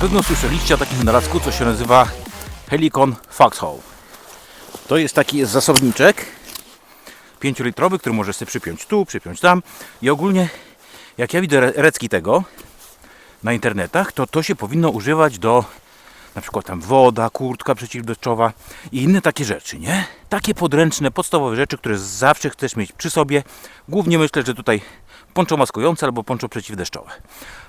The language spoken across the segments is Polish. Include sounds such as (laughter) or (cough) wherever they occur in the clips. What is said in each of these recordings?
pewno słyszeliście o takim wynalazku, co się nazywa Helicon Foxhole. To jest taki jest zasobniczek 5-litrowy, który możesz sobie przypiąć tu, przypiąć tam i ogólnie jak ja widzę re- recki tego na internetach, to to się powinno używać do na przykład tam woda, kurtka przeciwdeszczowa i inne takie rzeczy, nie? Takie podręczne, podstawowe rzeczy, które zawsze chcesz mieć przy sobie. Głównie myślę, że tutaj poncho maskujące albo poncho przeciwdeszczowe.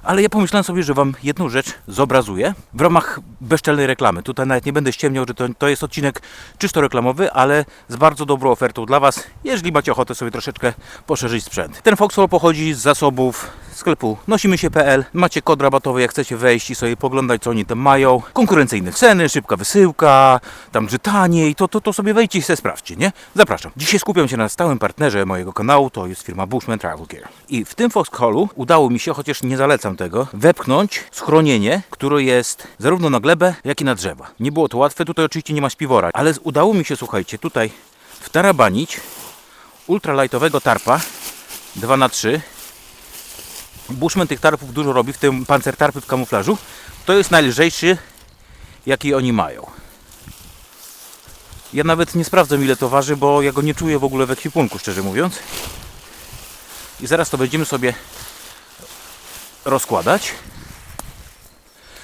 Ale ja pomyślałem sobie, że Wam jedną rzecz zobrazuję w ramach bezczelnej reklamy. Tutaj nawet nie będę ściemniał, że to, to jest odcinek czysto reklamowy, ale z bardzo dobrą ofertą dla Was, jeżeli macie ochotę sobie troszeczkę poszerzyć sprzęt. Ten Foxhole pochodzi z zasobów sklepu nosimy się.pl. Macie kod rabatowy, jak chcecie wejść i sobie poglądać, co oni tam mają. Konkurencyjne ceny, szybka wysyłka, tam że taniej, to, to, to sobie wejdźcie i sobie sprawdźcie, nie? Zapraszam. Dzisiaj skupiam się na stałym partnerze mojego kanału, to jest firma Bushman Travel Gear. I w tym Foxholu udało mi się, chociaż nie zalecam tego, wepchnąć schronienie, które jest zarówno na glebę, jak i na drzewa. Nie było to łatwe, tutaj oczywiście nie ma śpiwora, ale udało mi się, słuchajcie, tutaj wtarabanić ultralightowego tarpa 2x3 Bushman tych tarpów dużo robi, w tym pancertarpy w kamuflażu. To jest najlżejszy, jaki oni mają. Ja nawet nie sprawdzam ile to waży, bo ja go nie czuję w ogóle w ekwipunku, szczerze mówiąc. I zaraz to będziemy sobie rozkładać.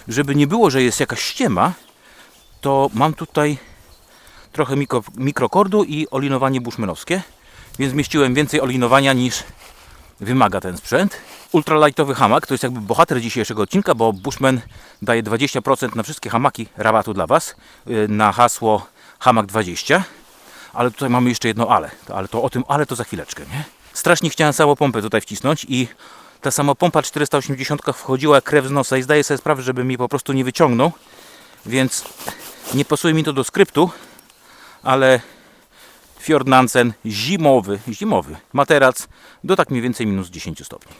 Żeby nie było, że jest jakaś ściema, to mam tutaj trochę mikro, mikrokordu i olinowanie bushmanowskie. Więc zmieściłem więcej olinowania niż wymaga ten sprzęt. Ultralightowy hamak to jest jakby bohater dzisiejszego odcinka, bo Bushman daje 20% na wszystkie hamaki rabatu dla Was yy, na hasło hamak 20. Ale tutaj mamy jeszcze jedno ale. Ale to o tym ale to za chwileczkę, nie? Strasznie chciałem samopompę tutaj wcisnąć i ta samopompa 480 wchodziła krew z nosa i zdaję sobie sprawę, żeby mi po prostu nie wyciągnął. Więc nie pasuje mi to do skryptu, ale Fjord Nansen zimowy, zimowy materac do tak mniej więcej minus 10 stopni.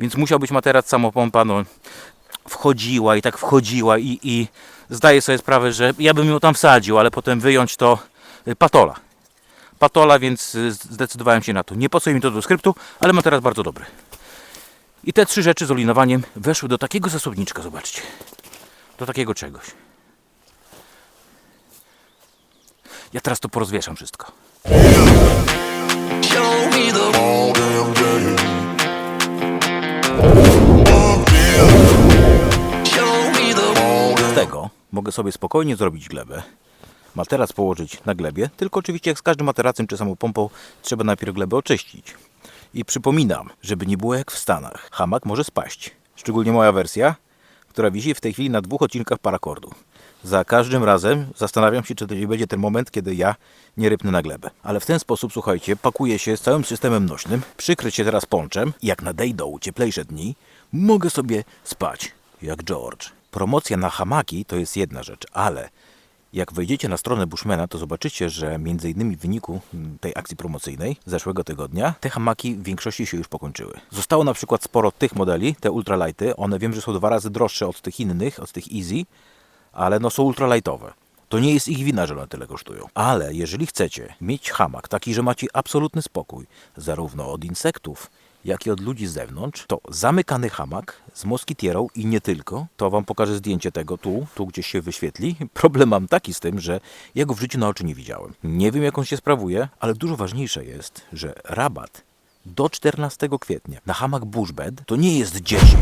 Więc musiał być materac samopompa, no wchodziła i tak wchodziła i, i zdaję sobie sprawę, że ja bym ją tam wsadził, ale potem wyjąć to y, patola. Patola, więc y, zdecydowałem się na to. Nie pasuje mi to do skryptu, ale materac bardzo dobry. I te trzy rzeczy z olinowaniem weszły do takiego zasobniczka, zobaczcie. Do takiego czegoś. Ja teraz to porozwieszam wszystko. Z tego mogę sobie spokojnie zrobić glebę. Materac położyć na glebie, tylko oczywiście jak z każdym materacem czy samą pompą trzeba najpierw glebę oczyścić. I przypominam, żeby nie było jak w Stanach, hamak może spaść. Szczególnie moja wersja, która wisi w tej chwili na dwóch odcinkach parakordu. Za każdym razem zastanawiam się, czy to nie będzie ten moment, kiedy ja nie rypnę na glebę. Ale w ten sposób, słuchajcie, pakuję się z całym systemem nośnym, przykryć się teraz ponczem i jak nadejdą cieplejsze dni, mogę sobie spać jak George. Promocja na hamaki to jest jedna rzecz, ale jak wejdziecie na stronę Bushmana, to zobaczycie, że między innymi w wyniku mm, tej akcji promocyjnej zeszłego tygodnia te hamaki w większości się już pokończyły. Zostało na przykład sporo tych modeli, te ultralighty, one wiem, że są dwa razy droższe od tych innych, od tych easy, ale no są ultralightowe. To nie jest ich wina, że one tyle kosztują. Ale jeżeli chcecie mieć hamak taki, że macie absolutny spokój, zarówno od insektów, jak i od ludzi z zewnątrz, to zamykany hamak z moskitierą i nie tylko. To wam pokażę zdjęcie tego tu, tu gdzieś się wyświetli. (laughs) Problem mam taki z tym, że ja go w życiu na oczy nie widziałem. Nie wiem jak on się sprawuje, ale dużo ważniejsze jest, że rabat do 14 kwietnia na hamak Bushbed to nie jest 10,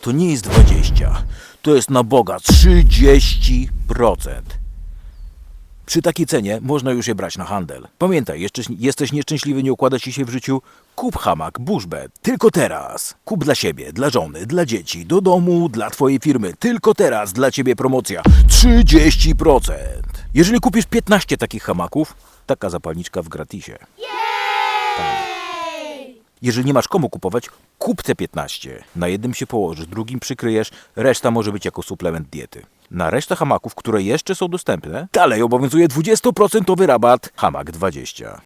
to nie jest 20, to jest na Boga 30%. Przy takiej cenie można już je brać na handel. Pamiętaj, jeszcze jesteś nieszczęśliwy, nie układa ci się w życiu? Kup hamak Bushbed. Tylko teraz. Kup dla siebie, dla żony, dla dzieci, do domu, dla twojej firmy. Tylko teraz dla ciebie promocja. 30%. Jeżeli kupisz 15 takich hamaków, taka zapalniczka w gratisie. Jeżeli nie masz komu kupować, kup te 15. Na jednym się położysz, drugim przykryjesz, reszta może być jako suplement diety. Na resztę hamaków, które jeszcze są dostępne, dalej obowiązuje 20% rabat Hamak 20.